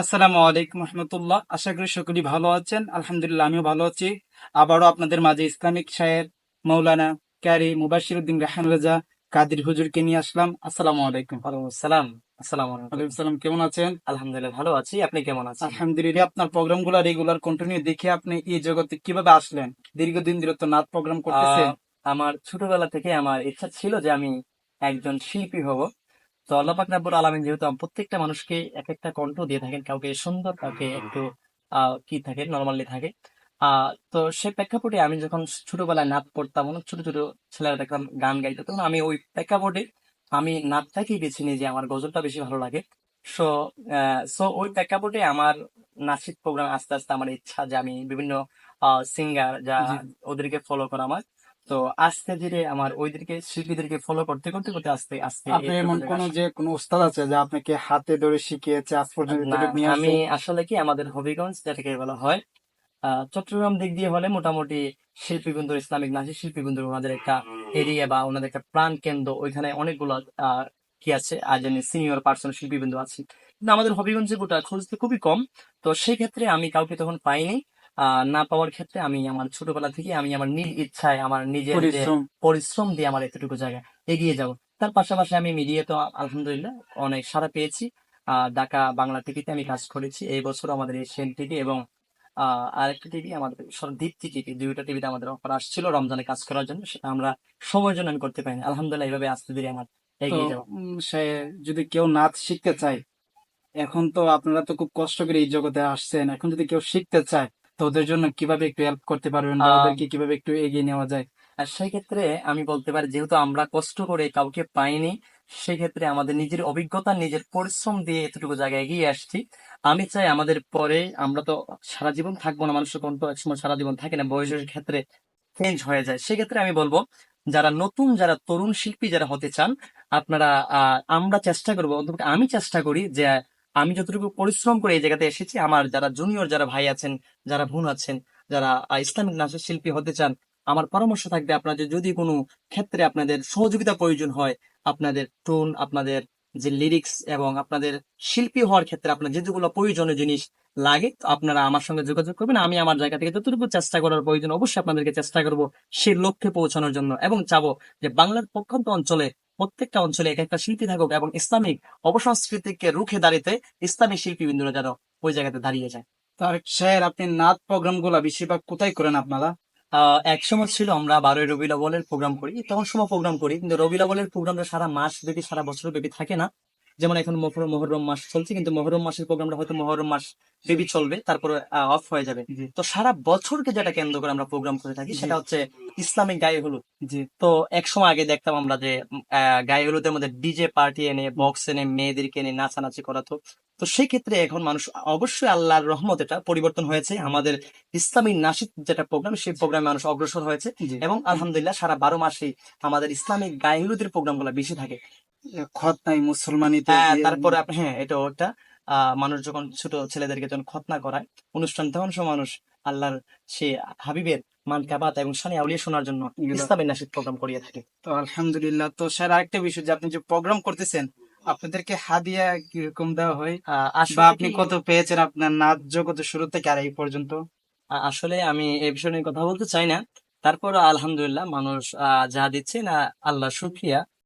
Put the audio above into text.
আসসালামু আলাইকুম রহমতুল্লাহ। আশা করি সকলেই ভালো আছেন। আলহামদুলিল্লাহ আমিও ভালো আছি। আবারও আপনাদের মাঝে ইসলামিক শায়ের মৌলানা ক্যারি মুবাশির উদ্দিন রাহান রাজা কাদির হুজুরকে নিয়ে আসলাম। আসসালামু আলাইকুম। ওয়ালাইকুম আসসালাম। আসসালামু আলাইকুম। সালাম কেমন আছেন? আলহামদুলিল্লাহ ভালো আছি। আপনি কেমন আছেন? আলহামদুলিল্লাহ আপনার প্রোগ্রামগুলো রেগুলার কন্টিনিউ দেখে আপনি এই জগতে কীভাবে আসলেন? দীর্ঘদিন ধরে তো নাচ প্রোগ্রাম করতেছেন। আমার ছোটবেলা থেকে আমার ইচ্ছা ছিল যে আমি একজন শিল্পী হব। তো আল্লাহ পাক রাব্বুল আলামিন যেহেতু প্রত্যেকটা মানুষকে এক একটা কণ্ঠ দিয়ে থাকেন কাউকে সুন্দর কাউকে একটু কি থাকে নর্মালি থাকে। আহ তো সে প্রেক্ষাপটে আমি যখন ছোটবেলায় নাচ পড়তাম অনেক ছোট ছোট ছেলেরা দেখলাম গান গাইতো তখন আমি ওই প্রেক্ষাপটে আমি নাচটাকেই বেছে নিই যে আমার গজলটা বেশি ভালো লাগে। সো সো ওই প্রেক্ষাপটে আমার নাচের প্রোগ্রাম আস্তে আস্তে আমার ইচ্ছা যে আমি বিভিন্ন সিঙ্গার যা ওদেরকে ফলো করা আমার। তো আস্তে ধীরে আমার ওইদেরকে শিল্পীদেরকে ফলো করতে করতে করতে আস্তে আস্তে আপনি এমন কোন যে কোনো ওস্তাদ আছে যা আপনাকে হাতে ধরে শিখিয়েছে আজ পর্যন্ত আমি আসলে কি আমাদের হবিগঞ্জ যেটাকে বলা হয় চট্টগ্রাম দিক দিয়ে হলে মোটামুটি শিল্পী বন্ধু ইসলামিক নাচের শিল্পী বন্ধু ওনাদের একটা এরিয়া বা ওনাদের একটা প্রাণ কেন্দ্র। ওইখানে অনেকগুলো আহ, কি আছে আর জানি সিনিয়র পার্সন শিল্পী বন্ধু আছে কিন্তু আমাদের হবিগঞ্জে গোটা খুঁজতে খুবই কম। তো সেই ক্ষেত্রে আমি কাউকে তখন পাইনি। না পাওয়ার ক্ষেত্রে আমি আমার ছোটবেলা থেকে আমি আমার নিজ ইচ্ছায় আমার নিজের পরিশ্রম। দিয়ে আমার এতটুকু জায়গায় এগিয়ে যাব। তার পাশাপাশি আমি মিডিয়া তো আলহামদুলিল্লাহ অনেক সাড়া পেয়েছি। আহ, ঢাকা বাংলা টিভিতে আমি কাজ করেছি। এই বছর আমাদের এশিয়ান টিভি এবং আরেকটা টিভি আমাদের সর- দীপ্তি টিভি দুইটা টিভিতে আমাদের অফার আসছিল রমজানে কাজ করার জন্য। সেটা আমরা সময়ের জন্য আমি করতে পারিনি। আলহামদুলিল্লাহ এইভাবে আস্তে ধীরে আমার এগিয়ে সে যদি কেউ নাচ শিখতে চায় এখন তো আপনারা তো খুব কষ্ট করে এই জগতে আসছেন। এখন যদি কেউ শিখতে চায় তো ওদের জন্য কীভাবে একটু হেল্প করতে পারবেন বা ওদেরকে কীভাবে একটু এগিয়ে নেওয়া যায়? আর সেই ক্ষেত্রে আমি বলতে পারি যেহেতু আমরা কষ্ট করে কাউকে পাইনি সেই ক্ষেত্রে আমাদের নিজের অভিজ্ঞতা নিজের পরিশ্রম দিয়ে এতটুকু জায়গায় এগিয়ে আসছি। আমি চাই আমাদের পরে আমরা তো সারা জীবন থাকব না মানুষের কোন তো একসময় সারা জীবন থাকে না বয়সের ক্ষেত্রে চেঞ্জ হয়ে যায়। সেক্ষেত্রে আমি বলব যারা নতুন যারা তরুণ শিল্পী যারা হতে চান আপনারা আহ, আমরা চেষ্টা করব অন্তত আমি চেষ্টা করি যে আমি যতটুকু পরিশ্রম করে এই জায়গাতে এসেছি, আমার যারা জুনিয়র যারা ভাই আছেন, যারা বোন আছেন, যারা ইসলামিক নাচের শিল্পী হতে চান, আমার পরামর্শ থাকবে আপনার যদি কোনো ক্ষেত্রে আপনাদের সহযোগিতা প্রয়োজন হয়, আপনাদের টোন আপনাদের যে লিরিক্স এবং আপনাদের শিল্পী হওয়ার ক্ষেত্রে আপনার যেগুলো প্রয়োজনীয় জিনিস লাগে, তো আপনারা আমার সঙ্গে যোগাযোগ করবেন। আমি আমার জায়গা থেকে যতটুকু চেষ্টা করার প্রয়োজন অবশ্যই আপনাদেরকে চেষ্টা করব সেই লক্ষ্যে পৌঁছানোর জন্য এবং চাবো যে বাংলার প্রত্যন্ত অঞ্চলে, প্রত্যেকটা অঞ্চলে এক একটা শিল্পী থাকুক এবং ইসলামিক অপসংস্কৃতিকে রুখে ইসলামিক শিল্পী বিন্দুরা যেন ওই জায়গাতে দাঁড়িয়ে যায়। তার স্যার আপনি নাচ প্রোগ্রামগুলা বেশিরভাগ কোথায় করেন আপনারা? এক সময় ছিল আমরা বারোই রবি আউয়ালের প্রোগ্রাম করি, তখন সময় প্রোগ্রাম করি, কিন্তু রবি আউয়ালের প্রোগ্রামটা সারা মাস ব্যাপী, সারা বছর ব্যাপী থাকে না। যেমন এখন মহরম মহরম মাস চলছে কিন্তু মহরম মাসের প্রোগ্রামটা হয়তো মহরম মাস ব্যাপী চলবে তারপরে অফ হয়ে যাবে। তো সারা বছরকে যেটা কেন্দ্র করে আমরা প্রোগ্রাম করে থাকি সেটা হচ্ছে ইসলামিক গায়ে হলুদ। জি। তো এক সময় আগে দেখতাম আমরা যে গায়ে হলুদের মধ্যে ডিজে পার্টি এনে বক্স এনে মেয়েদেরকে এনে নাচানাচি করাতো। তো সেই ক্ষেত্রে এখন মানুষ অবশ্যই আল্লাহর রহমত এটা পরিবর্তন হয়েছে। আমাদের ইসলামী নাসিদ যেটা প্রোগ্রাম সেই প্রোগ্রামে মানুষ অগ্রসর হয়েছে। এবং আলহামদুলিল্লাহ সারা বারো মাসেই আমাদের ইসলামিক গায়ে হলুদের প্রোগ্রামগুলো বেশি থাকে। খত নাই মুসলমানিতে হ্যাঁ তারপরে হ্যাঁ এটা ওটা। মানুষ যখন ছোট ছেলেদেরকে যখন খতনা করায় অনুষ্ঠান তখন সব মানুষ আল্লাহর সে হাবিবের মান কাবাত এবং সানি আউলিয়া শোনার জন্য ইসলামের নাসিদ প্রোগ্রাম করিয়ে থাকে। তো আলহামদুলিল্লাহ তো স্যার আরেকটা বিষয় যে আপনি যে প্রোগ্রাম করতেছেন আপনাদেরকে হাদিয়া কীরকম দেওয়া হয়? আহ, বা আসলে আপনি কত পেয়েছেন আপনার নাচ জগতে শুরু থেকে আর এই পর্যন্ত? আসলে আমি এই বিষয় নিয়ে কথা বলতে চাই না। তারপর আলহামদুলিল্লাহ মানুষ আহ, যা দিচ্ছে না আল্লাহ শুক্রিয়া।